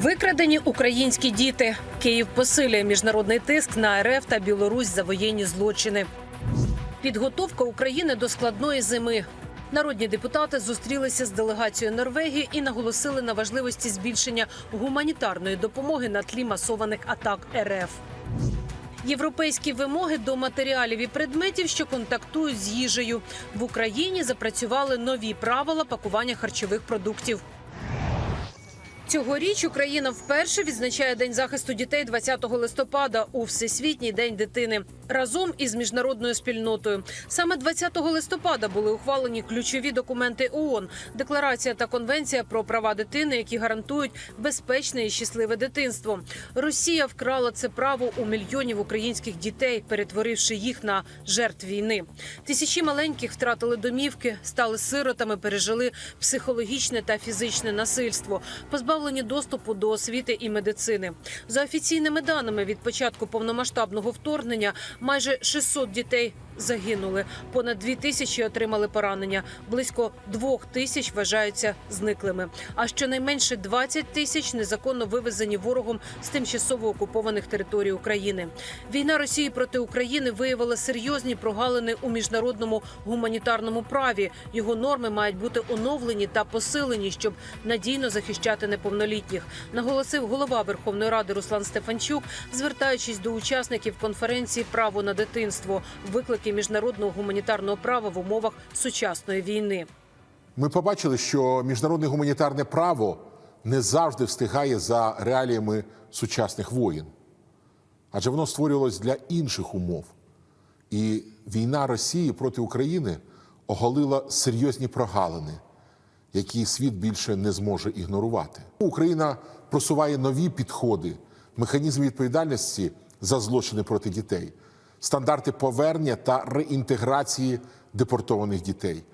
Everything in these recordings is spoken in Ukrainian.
Викрадені українські діти. Київ посилює міжнародний тиск на РФ та Білорусь за воєнні злочини. Підготовка України до складної зими. Народні депутати зустрілися з делегацією Норвегії і наголосили на важливості збільшення гуманітарної допомоги на тлі масованих атак РФ. Європейські вимоги до матеріалів і предметів, що контактують з їжею. В Україні запрацювали нові правила пакування харчових продуктів. Цьогоріч Україна вперше відзначає День захисту дітей 20 листопада у Всесвітній день дитини разом із міжнародною спільнотою. Саме 20 листопада були ухвалені ключові документи ООН – декларація та конвенція про права дитини, які гарантують безпечне і щасливе дитинство. Росія вкрала це право у мільйонів українських дітей, перетворивши їх на жертв війни. Тисячі маленьких втратили домівки, стали сиротами, пережили психологічне та фізичне насильство, позбавлені доступу до освіти і медицини. За офіційними даними від початку повномасштабного вторгнення майже 600 дітей загинули. Понад 2 тисячі отримали поранення. Близько 2 тисяч вважаються зниклими. А щонайменше 20 тисяч незаконно вивезені ворогом з тимчасово окупованих територій України. Війна Росії проти України виявила серйозні прогалини у міжнародному гуманітарному праві. Його норми мають бути оновлені та посилені, щоб надійно захищати неповнолітніх. Наголосив голова Верховної Ради Руслан Стефанчук, звертаючись до учасників конференції Право на дитинство, виклики міжнародного гуманітарного права в умовах сучасної війни. Ми побачили, що міжнародне гуманітарне право не завжди встигає за реаліями сучасних воєн, адже воно створювалось для інших умов. І війна Росії проти України оголила серйозні прогалини, які світ більше не зможе ігнорувати. Україна просуває нові підходи, механізми відповідальності за злочини проти дітей, стандарти повернення та реінтеграції депортованих дітей,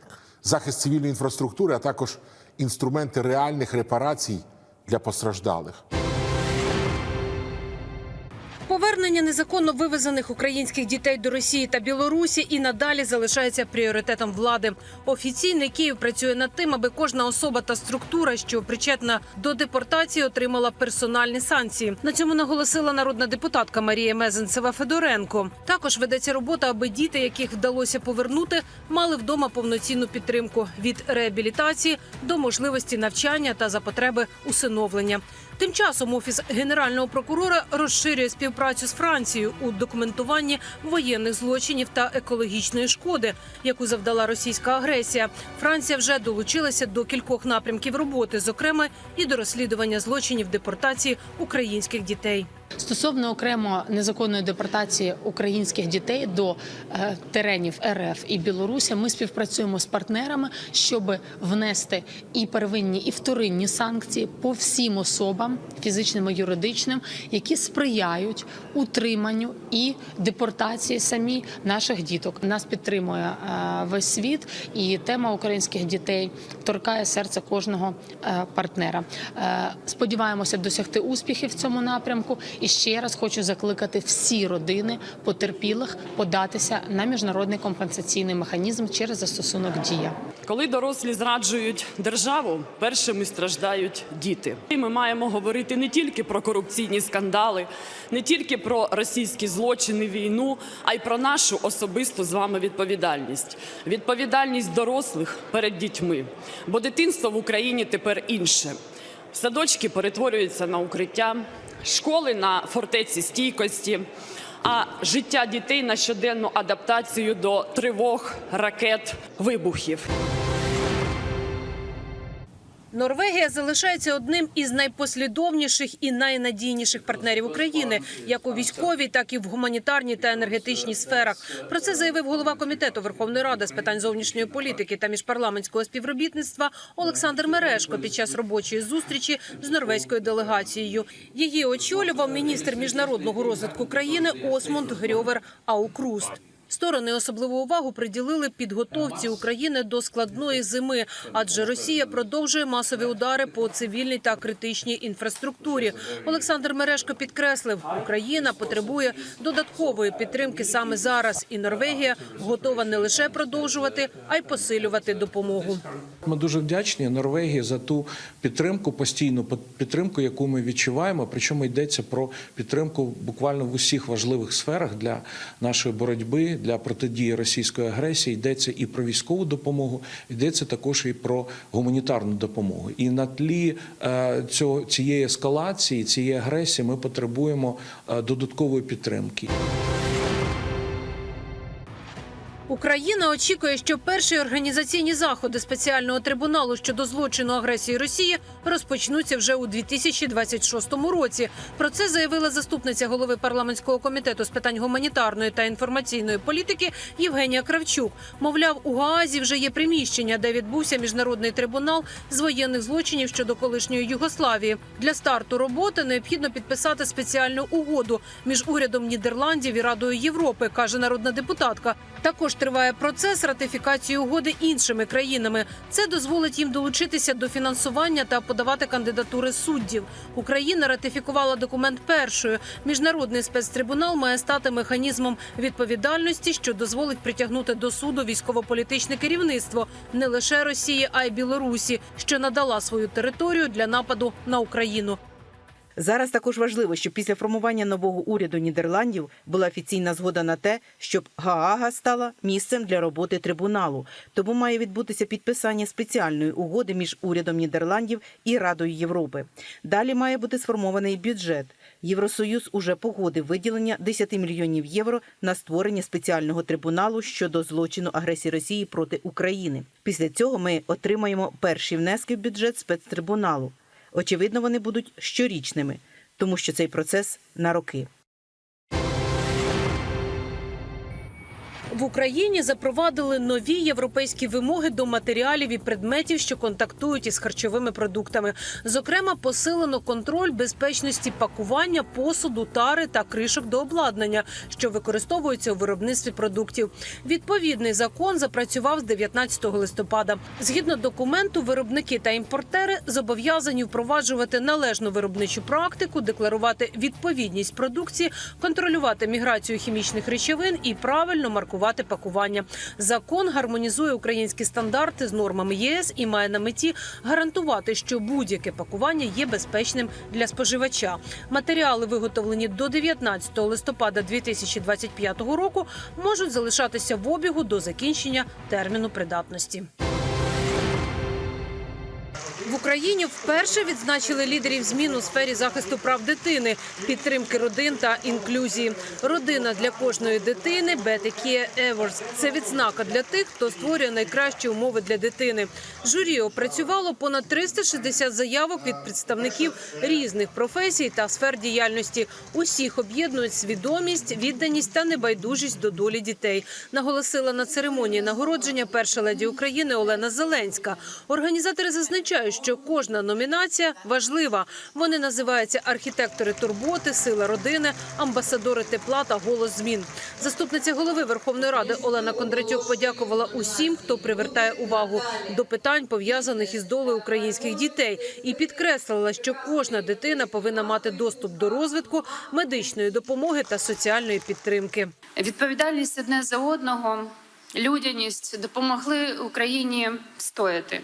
захист цивільної інфраструктури, а також інструменти реальних репарацій для постраждалих. Повернення незаконно вивезених українських дітей до Росії та Білорусі і надалі залишається пріоритетом влади. Офіційний Київ працює над тим, аби кожна особа та структура, що причетна до депортації, отримала персональні санкції. На цьому наголосила народна депутатка Марія Мезенцева Федоренко. Також ведеться робота, аби діти, яких вдалося повернути, мали вдома повноцінну підтримку від реабілітації до можливості навчання та за потреби усиновлення. Тим часом офіс генерального прокурора розширює співпрацю з Францією у документуванні воєнних злочинів та екологічної шкоди, яку завдала російська агресія. Франція вже долучилася до кількох напрямків роботи, зокрема і до розслідування злочинів депортації українських дітей. Стосовно окремо незаконної депортації українських дітей до е, теренів РФ і Білорусі, ми співпрацюємо з партнерами, щоб внести і первинні, і вторинні санкції по всім особам, фізичним і юридичним, які сприяють утриманню і депортації самі наших діток. Нас підтримує е, весь світ, і тема українських дітей торкає серце кожного е, партнера. Сподіваємося досягти успіхів в цьому напрямку. І ще раз хочу закликати всі родини потерпілих податися на міжнародний компенсаційний механізм через застосунок дія. Коли дорослі зраджують державу, першими страждають діти. І ми маємо говорити не тільки про корупційні скандали, не тільки про російські злочини, війну, а й про нашу особисту з вами відповідальність. Відповідальність дорослих перед дітьми. Бо дитинство в Україні тепер інше. Садочки перетворюються на укриття, школи на фортеці стійкості. А життя дітей на щоденну адаптацію до тривог, ракет, вибухів. Норвегія залишається одним із найпослідовніших і найнадійніших партнерів України, як у військовій, так і в гуманітарній та енергетичній сферах. Про це заявив голова комітету Верховної Ради з питань зовнішньої політики та міжпарламентського співробітництва Олександр Мерешко під час робочої зустрічі з норвезькою делегацією. Її очолював міністр міжнародного розвитку країни Осмунд Грьовер Аукруст. Сторони особливу увагу приділили підготовці України до складної зими, адже Росія продовжує масові удари по цивільній та критичній інфраструктурі. Олександр Мережко підкреслив, Україна потребує додаткової підтримки саме зараз, і Норвегія готова не лише продовжувати, а й посилювати допомогу. Ми дуже вдячні Норвегії за ту підтримку, постійну підтримку, яку ми відчуваємо. Причому йдеться про підтримку буквально в усіх важливих сферах для нашої боротьби, для протидії російської агресії. Йдеться і про військову допомогу, йдеться також і про гуманітарну допомогу. І на тлі е, цього цієї ескалації, цієї агресії, ми потребуємо е, додаткової підтримки. Україна очікує, що перші організаційні заходи спеціального трибуналу щодо злочину агресії Росії розпочнуться вже у 2026 році. Про це заявила заступниця голови парламентського комітету з питань гуманітарної та інформаційної політики Євгенія Кравчук. Мовляв, у Гаазі вже є приміщення, де відбувся міжнародний трибунал з воєнних злочинів щодо колишньої Югославії. Для старту роботи необхідно підписати спеціальну угоду між урядом Нідерландів і Радою Європи, каже народна депутатка. Також триває процес ратифікації угоди іншими країнами. Це дозволить їм долучитися до фінансування та подавати кандидатури суддів. Україна ратифікувала документ першою. Міжнародний спецтрибунал має стати механізмом відповідальності, що дозволить притягнути до суду військово-політичне керівництво не лише Росії, а й Білорусі, що надала свою територію для нападу на Україну. Зараз також важливо, щоб після формування нового уряду Нідерландів була офіційна згода на те, щоб Гаага стала місцем для роботи трибуналу. Тому має відбутися підписання спеціальної угоди між урядом Нідерландів і Радою Європи. Далі має бути сформований бюджет. Євросоюз уже погодив виділення 10 мільйонів євро на створення спеціального трибуналу щодо злочину агресії Росії проти України. Після цього ми отримаємо перші внески в бюджет спецтрибуналу. Очевидно, вони будуть щорічними, тому що цей процес на роки. В Україні запровадили нові європейські вимоги до матеріалів і предметів, що контактують із харчовими продуктами. Зокрема, посилено контроль безпечності пакування, посуду, тари та кришок до обладнання, що використовуються у виробництві продуктів. Відповідний закон запрацював з 19 листопада. Згідно документу, виробники та імпортери зобов'язані впроваджувати належну виробничу практику, декларувати відповідність продукції, контролювати міграцію хімічних речовин і правильно маркувати пакування. Закон гармонізує українські стандарти з нормами ЄС і має на меті гарантувати, що будь-яке пакування є безпечним для споживача. Матеріали, виготовлені до 19 листопада 2025 року, можуть залишатися в обігу до закінчення терміну придатності. Україні вперше відзначили лідерів змін у сфері захисту прав дитини, підтримки родин та інклюзії. Родина для кожної дитини Бетекі Еворс. Це відзнака для тих, хто створює найкращі умови для дитини. Журі опрацювало понад 360 заявок від представників різних професій та сфер діяльності. Усіх об'єднують свідомість, відданість та небайдужість до долі дітей. Наголосила на церемонії нагородження перша леді України Олена Зеленська. Організатори зазначають, що кожна номінація важлива. Вони називаються архітектори турботи, сила родини, амбасадори тепла та голос змін. Заступниця голови Верховної Ради Олена Кондратюк подякувала усім, хто привертає увагу до питань пов'язаних із долею українських дітей, і підкреслила, що кожна дитина повинна мати доступ до розвитку, медичної допомоги та соціальної підтримки. Відповідальність одне за одного, людяність допомогли Україні стояти.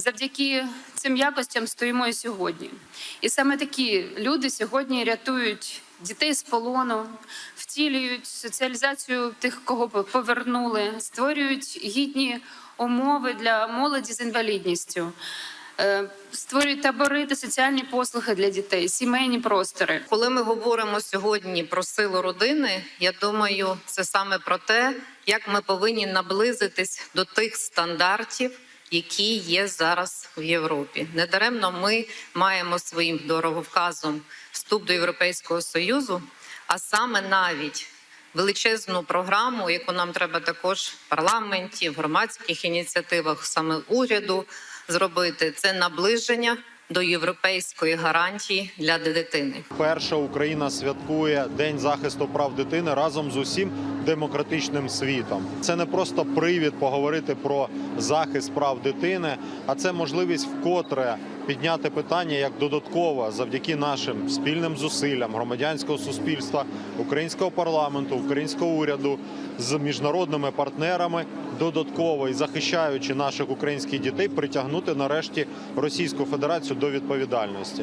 Завдяки цим якостям стоїмо і сьогодні. І саме такі люди сьогодні рятують дітей з полону, втілюють соціалізацію тих, кого повернули, створюють гідні умови для молоді з інвалідністю. е, Створюють табори та соціальні послуги для дітей, сімейні простори. Коли ми говоримо сьогодні про силу родини, я думаю, це саме про те, як ми повинні наблизитись до тих стандартів, які є зараз в Європі. Недаремно ми маємо своїм дороговказом вступ до Європейського союзу, а саме навіть величезну програму, яку нам треба також в парламенті, в громадських ініціативах, саме уряду зробити, це наближення до європейської гарантії для дитини. Перша Україна святкує День захисту прав дитини разом з усім демократичним світом. Це не просто привід поговорити про захист прав дитини, а це можливість вкотре підняти питання як додатково завдяки нашим спільним зусиллям громадянського суспільства, українського парламенту, українського уряду з міжнародними партнерами. Додатково і захищаючи наших українських дітей, притягнути нарешті Російську Федерацію до відповідальності.